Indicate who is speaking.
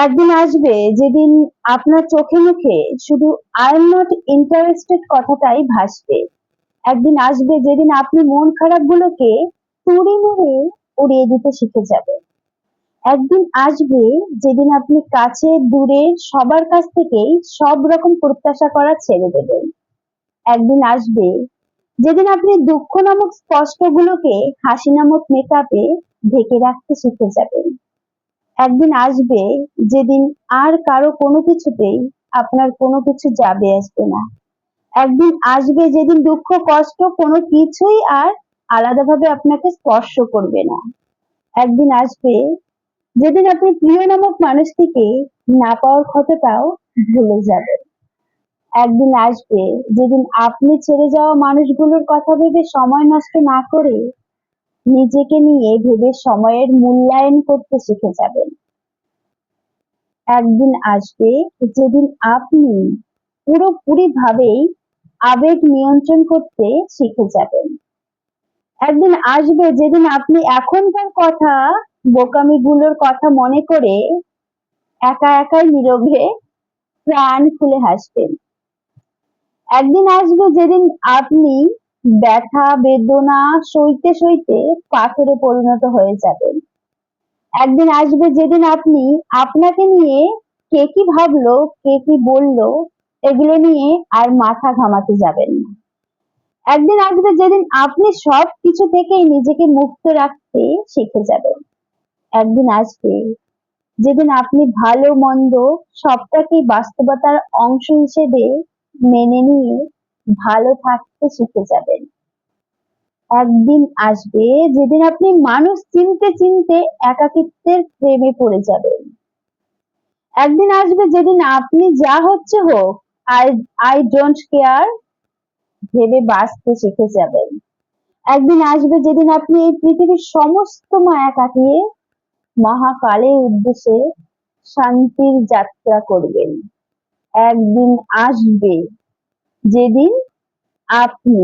Speaker 1: একদিন আসবে যেদিন আপনার চোখে মুখে শুধু আই এম নট ইন্টারেস্টেড কথাটাই ভাসবে। একদিন আসবে যেদিন আপনি মন খারাপ গুলোকে তুড়ি মেরে উড়িয়ে দিতে শিখে যাবেন একদিন আসবে যেদিন আপনি কাছে, দূরে, সবার কাছ থেকেই সব রকম প্রত্যাশা করা ছেড়ে দেবেন। একদিন আসবে যেদিন আপনি দুঃখ নামক স্পষ্টগুলোকে হাসি নামক মেকআপে ঢেকে রাখতে শিখে যাবেন। একদিন আসবে যেদিন আর কারও কোনো কিছুতেই আপনার কোনো কিছু যাবে আসবে না। একদিন আসবে যেদিন দুঃখ, কষ্ট কোনো কিছুই আর আলাদাভাবে আপনাকে স্পর্শ করবে না। একদিন আসবে যেদিন আপনি প্রিয় নামক মানুষটিকে না পাওয়ার ক্ষতটাও ভুলে যাবেন। একদিন আসবে যেদিন আপনি ছেড়ে যাওয়া মানুষগুলোর কথা ভেবে সময় নষ্ট না করে নিজেকে নিয়ে ভেবে সময়ের মূল্যায়ন করতে শিখে যাবেন। একদিন আসবে, যেদিন আপনি পুরোপুরি ভাবেই আবেগ নিয়ন্ত্রণ করতে শিখে যাবেন। একদিন আসবে, যেদিন আপনি এখনকার কথা, বোকামিগুলোর কথা মনে করে একা একাই নীরবে প্রাণ খুলে হাসবেন। একদিন আসবে, যেদিন আপনি ব্যথা, বেদনা সইতে সইতে পাথরে পরিণত হয়ে যাবেন। একদিন আসবে যেদিন আপনি আপনাকে নিয়ে কে কি ভাবলো, কে কি বলল, এগুলো নিয়ে আর মাথা ঘামাতে যাবেন না। একদিন আসবে যেদিন আপনি সব কিছু থেকেই নিজেকে মুক্ত রাখতে শিখে যাবেন। একদিন আসবে যেদিন আপনি ভালো, মন্দ সবটাকেই বাস্তবতার অংশ হিসেবে মেনে নিয়ে ভালো থাকতে শিখে যাবেন। একদিন আসবে যেদিন আপনি মানুষ চিনতে চিনতে একাকিত্বের প্রেমে পড়ে যাবেন। একদিন আসবে যেদিন আপনি যা হচ্ছে হোক, আই আই ডোন্ট কেয়ার ভেবে বাঁচতে শিখে যাবেন। একদিন আসবে যেদিন আপনি এই পৃথিবীর সমস্ত মায়া কাটিয়ে মহাকালের উদ্দেশ্যে শান্তির যাত্রা করবেন। একদিন আসবে যেদিন আপনি